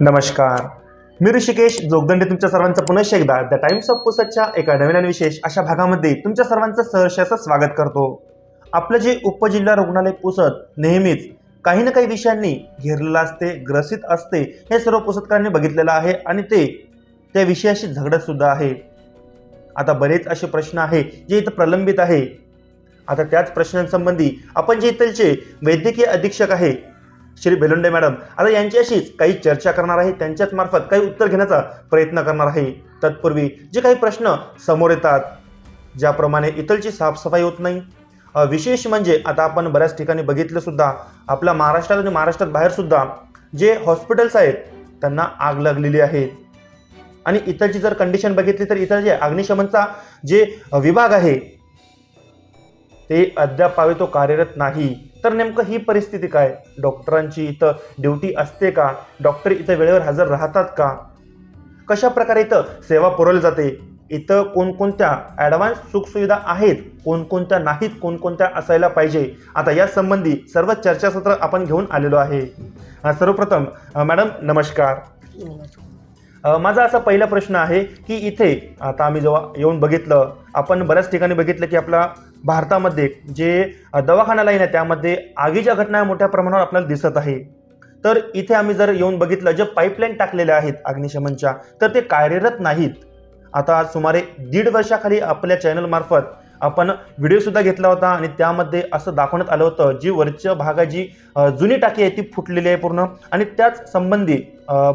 नमस्कार. मी ऋषिकेश जोगदंडे तुमच्या सर्वांचं पुनश्च एकदा द टाइम्स ऑफ पुसतच्या एका नवीन आणि विशेष अशा भागामध्ये तुमच्या सर्वांचं सहर्ष स्वागत करतो. आपलं जे उपजिल्हा रुग्णालय पुसत नेहमीच काही ना काही विषयांनी घेरलेलं असते ग्रसित असते हे सर्व पुसतकरांनी बघितलेलं आहे आणि ते त्या विषयाशी झगडत सुद्धा आहे. आता बरेच असे प्रश्न आहे जे इथं प्रलंबित आहे. आता त्याच प्रश्नांसंबंधी आपण जे इथलचे वैद्यकीय अधीक्षक आहे श्री बेलुंडे मॅडम. आता यांच्याशीच काही चर्चा करणार आहे. त्यांच्याच मार्फत काही उत्तर घेण्याचा प्रयत्न करणार आहे. तत्पूर्वी जे काही प्रश्न समोर येतात ज्याप्रमाणे इथलची साफसफाई होत नाही विशेष म्हणजे आता आपण बऱ्याच ठिकाणी बघितलं सुद्धा आपल्या महाराष्ट्रात आणि महाराष्ट्रात बाहेर सुद्धा जे हॉस्पिटल्स आहेत त्यांना आग लागलेली आहे. आणि इथलची जर कंडिशन बघितली तर इथं जे अग्निशमनचा जे विभाग आहे ते अद्याप तो कार्यरत नाही. तर नेमकं ही परिस्थिती काय? डॉक्टरांची इथं ड्युटी असते का? डॉक्टर इथं वेळेवर हजर राहतात का? कशा प्रकारे इथं सेवा पुरवली जाते? इथं कोणकोणत्या ॲडव्हान्स सुखसुविधा आहेत? कोणकोणत्या नाहीत? कोणकोणत्या असायला पाहिजे? आता या संबंधी सर्व चर्चासत्र आपण घेऊन आलेलो आहे. सर्वप्रथम मॅडम नमस्कार. माझा असा पहिला प्रश्न आहे की इथे आता आम्ही जेव्हा येऊन बघितलं आपण बऱ्याच ठिकाणी बघितलं की आपला भारतामध्ये जे दवाखाना लाईन आहे त्यामध्ये आगीच्या घटना मोठ्या प्रमाणावर आपल्याला दिसत आहे. तर इथे आम्ही जर येऊन बघितलं जे पाईपलाईन टाकलेल्या आहेत अग्निशमनच्या तर ते कार्यरत नाहीत. आता सुमारे दीड वर्षाखाली आपल्या चॅनलमार्फत आपण व्हिडिओसुद्धा घेतला होता आणि त्यामध्ये असं दाखवण्यात आलं होतं जी वरच्या भागा जी जुनी टाकी आहे ती फुटलेली आहे पूर्ण. आणि त्याच संबंधी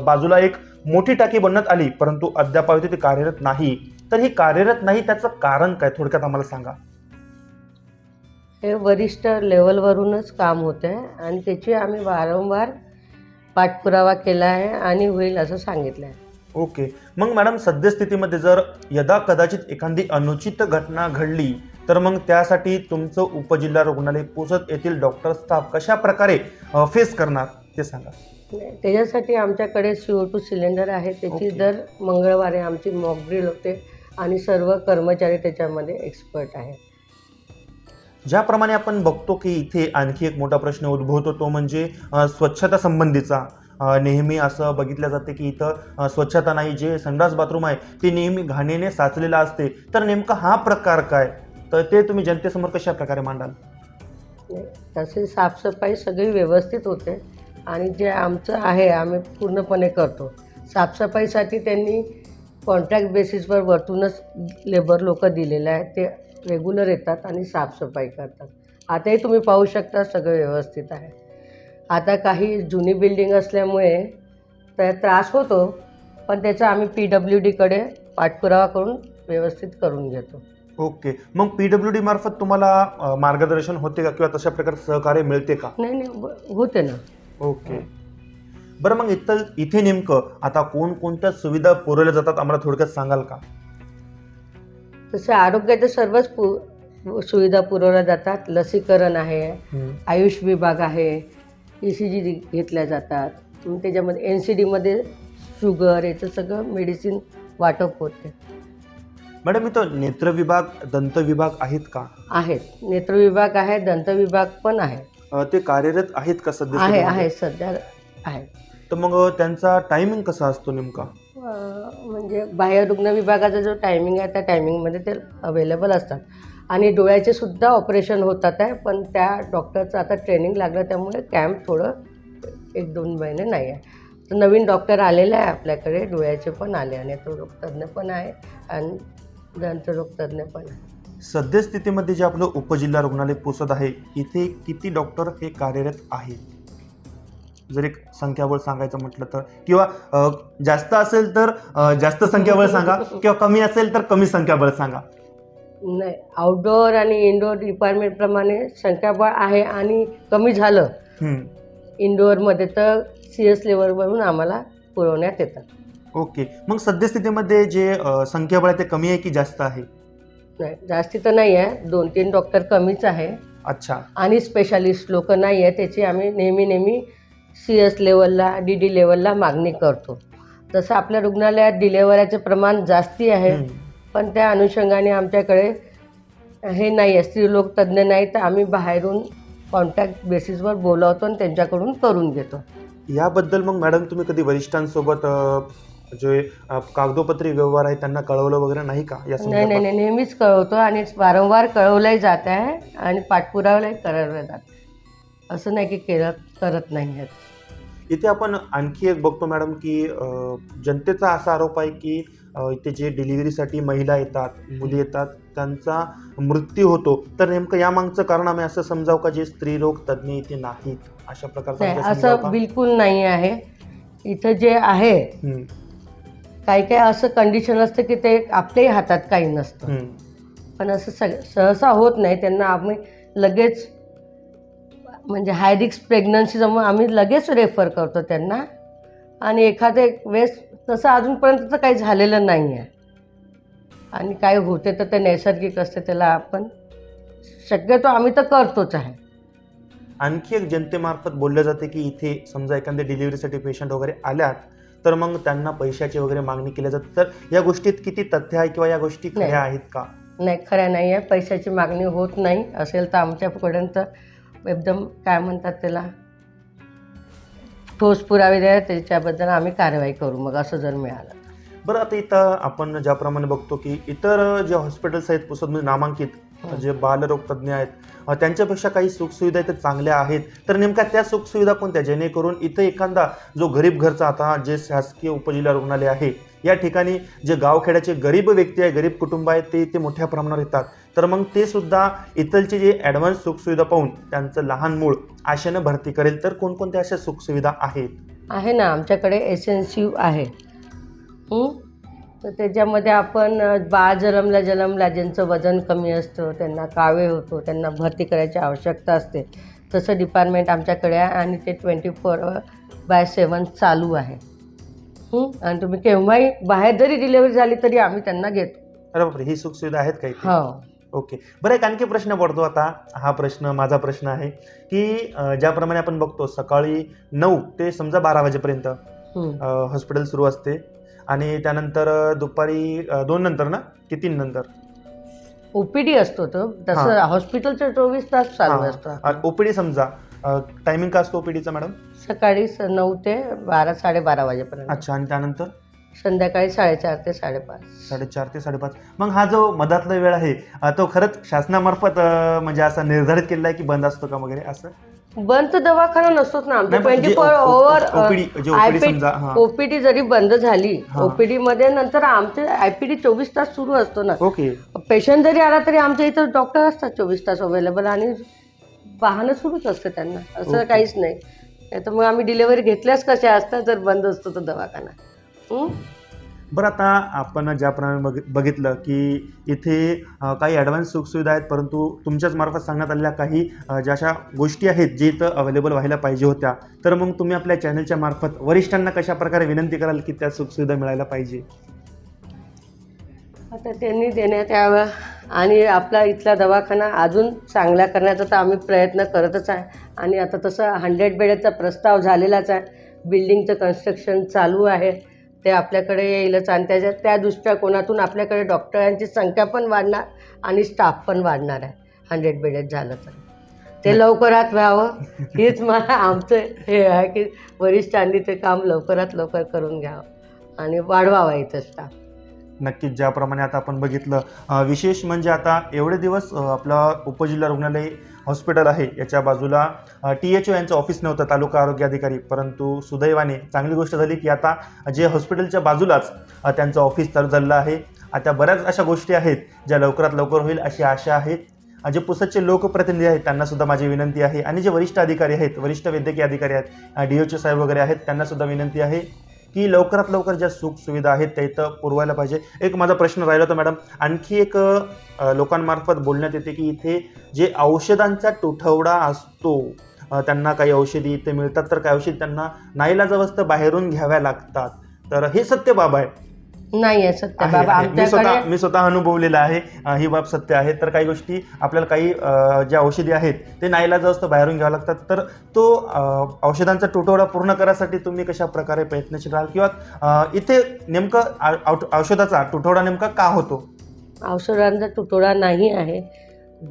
बाजूला एक मोठी टाकी बनवण्यात आली परंतु अद्याप ती कार्यरत नाही. तर ही कार्यरत नाही त्याचं कारण काय? थोडक्यात आम्हाला सांगा. हे वरिष्ठ लेवलवरूनच काम होतं आहे आणि त्याची आम्ही वारंवार पाठपुरावा केला आहे आणि होईल असं सांगितलं आहे ओके. मग मॅडम सद्यस्थितीमध्ये जर यदा कदाचित एखादी अनुचित घटना घडली तर मग त्यासाठी तुमचं उपजिल्हा रुग्णालय पुसद येथील डॉक्टर स्टाफ कशा प्रकारे फेस करणार ते सांगा. त्याच्यासाठी आमच्याकडे सी ओ टू सिलेंडर आहे. त्याची. दर मंगळवारी आमची मॉकड्रिल होते आणि सर्व कर्मचारी त्याच्यामध्ये एक्सपर्ट आहे ज्याप्रमाणे आपण बघतो की इथे आणखी एक मोठा प्रश्न उद्भवतो तो म्हणजे स्वच्छता संबंधीचा. नेहमी असं बघितलं जाते की इथं स्वच्छता नाही जे संडास बाथरूम आहे ते नेहमी घाणीने साचलेलं असते. तर नेमका हा प्रकार काय? तर ते तुम्ही जनतेसमोर कशा प्रकारे मांडाल? तसे साफसफाई सगळी व्यवस्थित होते आणि जे आमचं आहे आम्ही पूर्णपणे करतो. साफसफाईसाठी त्यांनी कॉन्ट्रॅक्ट बेसिसवर वरतूनच लेबर लोक दिलेले आहे ते रेग्युलर येतात आणि साफसफाई करतात. आताही तुम्ही पाहू शकता सगळं व्यवस्थित आहे. आता काही जुनी बिल्डिंग असल्यामुळे तर त्रास होतो पण त्याचा आम्ही पी डब्ल्यू डीकडे पाठपुरावा करून व्यवस्थित करून घेतो. ओके. मग पी डब्ल्यू डी मार्फत तुम्हाला मार्गदर्शन होते का किंवा तशा प्रकारे सहकार्य मिळते का? नाही नाही होते ना. ओके. बरं मग इथं इथे नेमकं आता कोणकोणत्या सुविधा पुरवल्या जातात आम्हाला थोडक्यात सांगाल का? तसे आरोग्याच्या सर्वच पु सुविधा पुरवल्या जातात. लसीकरण आहे आयुष विभाग आहे ई सी जी घेतल्या जातात. त्याच्यामध्ये एन सी डीमध्ये शुगर याचं सगळं मेडिसिन वाटप होते. मॅडम इथं नेत्र विभाग दंत विभाग आहेत का? आहेत. नेत्र विभाग आहे दंत विभाग पण आहे. ते कार्यरत आहेत का सध्या आहे? आहे सध्या आहे तर मग त्यांचा टायमिंग कसा असतो नेमका? म्हणजे बाह्य रुग्ण विभागाचा जो टायमिंग आहे त्या टायमिंगमध्ये ते अवेलेबल असतात. आणि डोळ्याचे सुद्धा ऑपरेशन होतात आहे पण त्या डॉक्टरचं आता ट्रेनिंग लागलं त्यामुळे कॅम्प थोडं एक दोन महिने नाही आहे. तर नवीन डॉक्टर आलेले आहे आपल्याकडे डोळ्याचे पण आले आणि तो रोगतज्ञ पण आहे आणि दंतरोग तज्ज्ञ पण आहे. सद्यस्थितीमध्ये जे आपलं उपजिल्हा रुग्णालय पुसत आहे इथे किती डॉक्टर हे कार्यरत आहेत? जर एक संख्याबळ सांगायचं म्हटलं तर किंवा जास्त असेल तर जास्त संख्याबळ सांगा किंवा कमी असेल तर कमी संख्याबळ सांगा. नाही आउटडोअर आणि इनडोअर डिपार्टमेंटप्रमाणे संख्याबळ आहे आणि कमी झालं हम्म. इंडोअरमध्ये तर सी एस लेवलवरून आम्हाला पुरवण्यात येतात ओके. मग सद्यस्थितीमध्ये जे संख्याबळ आहे ते कमी आहे की जास्त आहे? नाही जास्ती तर नाही आहे. दोन तीन डॉक्टर कमीच आहे. अच्छा. आणि स्पेशालिस्ट लोक नाही आहे त्याची आम्ही नेहमी नेहमी सी एस लेवलला डी डी लेवलला मागणी करतो. तसं आपल्या रुग्णालयात डिलेवऱ्याचं प्रमाण जास्ती आहे. पण त्या अनुषंगाने आमच्याकडे हे नाही आहे स्त्रीलोक तज्ज्ञ नाही तर आम्ही बाहेरून कॉन्टॅक्ट बेसिसवर बोलावतो आणि त्यांच्याकडून करून घेतो. याबद्दल मग मॅडम तुम्ही कधी वरिष्ठांसोबत जे कागदोपत्री व्यवहार आहे त्यांना कळवलं वगैरे नाही का? या नाही? नाही नाही नेहमीच कळवतो आणि वारंवार कळवलंही जात आहे आणि पाठपुरावाही करावलं जात असं नाही की केलं करत नाही आहेत. इथे आपण आणखी एक बघतो मॅडम की जनतेचा असा आरोप आहे की इथे जे डिलिव्हरीसाठी महिला येतात मुली येतात त्यांचा मृत्यू होतो. तर नेमकं या मागचं कारण आम्ही असं समजावं का जे स्त्रीरोग तज्ज्ञ इथे नाहीत? अशा प्रकारचं असं? बिलकुल नाही आहे. इथं जे आहे काही काही असं कंडिशन असतं की ते आपल्याही हातात काही नसतं. पण असं सग सहसा होत नाही त्यांना आम्ही लगेच म्हणजे हाय रिक्स प्रेग्नन्सी जमून आम्ही लगेच रेफर करतो त्यांना. आणि एखादे वेळेस तसं अजूनपर्यंत तर काही झालेलं नाही आहे आणि काय होते तर ते नैसर्गिक असते त्याला आपण शक्यतो आम्ही तर करतोच आहे. आणखी एक जनतेमार्फत बोललं जाते की इथे समजा एखाद्या डिलिव्हरीसाठी पेशंट वगैरे आल्यात तर मग त्यांना पैशाची वगैरे मागणी केली जाते. तर या गोष्टीत किती तथ्य आहे किंवा या गोष्टी खऱ्या नाही. आहेत का? नाही खऱ्या नाही आहे पैशाची मागणी होत नाही. असेल तर आमच्यापर्यंत एकदम काय म्हणतात त्याला? ठोस पुरावे द्या त्याच्याबद्दल आम्ही कारवाई करू मग असं जर मिळालं. बरं आता इथं आपण ज्याप्रमाणे बघतो की इतर जे हॉस्पिटल्स आहेत पुसदमध्ये नामांकित हं. जे बालरोग तज्ज्ञ आहेत त्यांच्यापेक्षा काही सुखसुविधा इथं चांगल्या आहेत. तर नेमक्या त्या सुखसुविधा कोणत्या? जेणेकरून इथं एखादा जो गरीब घरचा आता जे शासकीय उपजिल्हा रुग्णालय आहे या ठिकाणी जे गावखेड्याचे गरीब व्यक्ती आहे गरीब कुटुंब आहेत ते इथे मोठ्या प्रमाणावर येतात. तर मग ते सुद्धा इथलचे जे ॲडव्हान्स सुखसुविधा पाहून त्यांचं लहान मूळ आशेनं भरती करेल तर कोणकोणत्या अशा सुखसुविधा आहेत? आहे ना आमच्याकडे एस एन सी आहे तर त्याच्यामध्ये आपण बाळ जन्मला जन्मला ज्यांचं वजन कमी असतं त्यांना कावे होतो त्यांना भरती करायची आवश्यकता असते. तसं डिपार्टमेंट आमच्याकडे आहे आणि ते ट्वेंटी फोर बाय सेवन चालू आहे. आणि तुम्ही केव्हाही बाहेर जरी डिलेवरी झाली तरी आम्ही त्यांना घेतो. अरे बापरे ही सुखसुविधा आहेत का इथे? हो. ओके. बरं एक आणखी प्रश्न पडतो आता. हा प्रश्न माझा प्रश्न आहे की अं, ज्याप्रमाणे आपण बघतो सकाळी नऊ ते समजा बारा वाजेपर्यंत. हॉस्पिटल सुरू असते. आणि त्यानंतर अं, दुपारी अं, दोन नंतर ना? की तीन नंतर? ओपीडी असतो तो. तसं हॉस्पिटलचं चोवीस तास चालू असतो ओपीडी समजा टायमिंग का असतो ओपीडीचा मॅडम सकाळी स- नऊ ते बारा साडेबारा वाजेपर्यंत. अच्छा आणि त्यानंतर? संध्याकाळी साडेचार ते साडेपाच. साडेचार ते साडेपाच. मग हा जो मधातला वेळ आहे अं, तो खरंच शासनामार्फत अं, म्हणजे असा निर्धारित केलेला आहे की बंद असतो का वगैरे असं? बंद दवाखाना नसतोच ना आमचा. नाही, पण ट्वेंटी जे फोर ओ- ओ- ओव्हर जे समजा, हा. ओपीडी जरी बंद झाली हा. ओपीडी मध्ये नंतर आमचे आयपीडी चोवीस तास सुरू असतो ना. ओके. पेशंट जरी आला तरी आमच्या इथं डॉक्टर असतात चोवीस तास अवेलेबल आणि वाहनं सुरूच असते त्यांना. असं. काहीच नाही. नाही तर मग आम्ही डिलेवरी घेतल्याच कशा असतात? जर बंद असतो तो दवाखाना. हं? बरं आता आपण ज्याप्रमाणे बघ बघितलं की इथे अ, काही ॲडव्हान्स सुखसुविधा आहेत परंतु तुमच्याच मार्फत सांगण्यात आलेल्या काही अ, ज्या अशा गोष्टी आहेत जे इथं अवेलेबल व्हायला पाहिजे होत्या तर मग तुम्ही आपल्या चॅनलच्या मार्फत वरिष्ठांना कशा प्रकारे विनंती कराल की त्या सुखसुविधा मिळायला पाहिजे? आता त्यांनी देण्यात यावं. आणि आपला इथला दवाखाना अजून चांगला करण्याचा तर आम्ही प्रयत्न करतच आहे. आणि आता तसं हंड्रेड बेडचा प्रस्ताव झालेलाच आहे. बिल्डिंगचं कन्स्ट्रक्शन चालू आहे. ते आपल्याकडे येईलच आणि त्याच्या त्या दृष्टिकोनातून आपल्याकडे डॉक्टरांची संख्या पण वाढणार आणि स्टाफ पण वाढणार आहे. हंड्रेड बेडेड झालं तर. ते लवकरात व्हावं. हेच मला आमचं हे आहे की वरिष्ठांनी ते काम लवकरात लवकर करून घ्यावं. आणि वाढवावा इथं स्टाफ नक्कीच ज्याप्रमाणे आता आपण बघितलं विशेष म्हणजे आता एवढे दिवस आपला उपजिल्हा रुग्णालय हॉस्पिटल आहे याच्या बाजूला टी एच ओ यांचं ऑफिस नव्हतं तालुका आरोग्य अधिकारी. परंतु सुदैवाने चांगली गोष्ट झाली की आता जे हॉस्पिटलच्या बाजूलाच त्यांचं ऑफिस चालू झालेलं आहे. आता बऱ्याच अशा गोष्टी आहेत ज्या लवकरात लवकर होईल अशी आशा आहे. जे पुसदचे लोकप्रतिनिधी आहेत त्यांना सुद्धा माझी विनंती आहे. आणि जे वरिष्ठ अधिकारी आहेत वरिष्ठ वैद्यकीय अधिकारी आहेत डी एच ओ साहेब वगैरे आहेत त्यांना सुद्धा विनंती आहे. की लवकरात लवकर ज्या सुखसुविधा आहेत त्या इथं पुरवायला पाहिजे. एक माझा प्रश्न राहिला होता मॅडम. आणखी एक लोकांमार्फत बोलण्यात येते की इथे जे औषधांचा तुटवडा असतो त्यांना काही औषधी इथे मिळतात तर काही औषधी त्यांना नाईलाजावस्था बाहेरून घ्याव्या लागतात. तर हे सत्य बाब आहे. नाही आहे सत्य. आहे, बाबा आहे. मी स्वतः आमच्याकडे मी स्वतः अनुभवलेलं आहे. अ, ही बाब सत्य आहे. तर काही गोष्टी आपल्याला काही अ, ज्या औषधी आहेत ते नाईलाजावस्था बाहेरून घ्यावं लागतात तर तो अ, औषधांचा तुटवडा पूर्ण करायसाठी तुम्ही कशा प्रकारे प्रयत्नशील राहाल? किंवा अ, इथे नेमकं औ- औषधाचा तुटवडा नेमका का होतो? औषधांचा तुटवडा नाही आहे.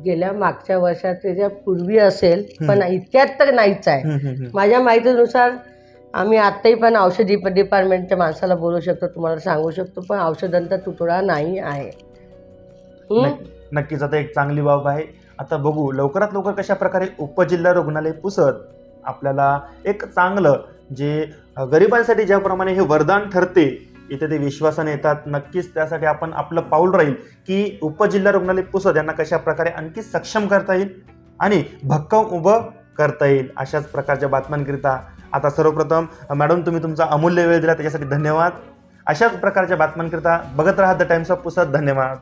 गेल्या मागच्या वर्षात त्याच्या पूर्वी असेल पण इतक्यात तर नाहीच आहे. हम्म, हम्म, हम्म. माझ्या माहितीनुसार आम्ही आत्ताही पण औषधी डिपार्टमेंटच्या माणसाला बोलू शकतो तुम्हाला सांगू शकतो पण औषधांचा तुटवडा नाही आहे. हं? नक्की- नक्कीच आता एक चांगली बाब आहे. आता बघू लवकरात लवकर कशा प्रकारे उपजिल्हा रुग्णालय पुसद आपल्याला एक चांगलं जे अ, गरिबांसाठी ज्याप्रमाणे हे वरदान ठरते इथे ते विश्वासाने येतात. नक्कीच त्यासाठी आपण आपलं पाऊल राहील की उपजिल्हा रुग्णालय पुसद यांना कशा प्रकारे आणखी सक्षम करता येईल आणि भक्कम उभं करता येईल अशाच प्रकारच्या बातम्यांकरिता आता सर्वप्रथम मॅडम तुम्ही तुमचा अमूल्य वेळ दिला त्याच्यासाठी धन्यवाद. अशाच प्रकारच्या बातम्यांकरिता बघत राहा द टाइम्स ऑफ पुसद धन्यवाद.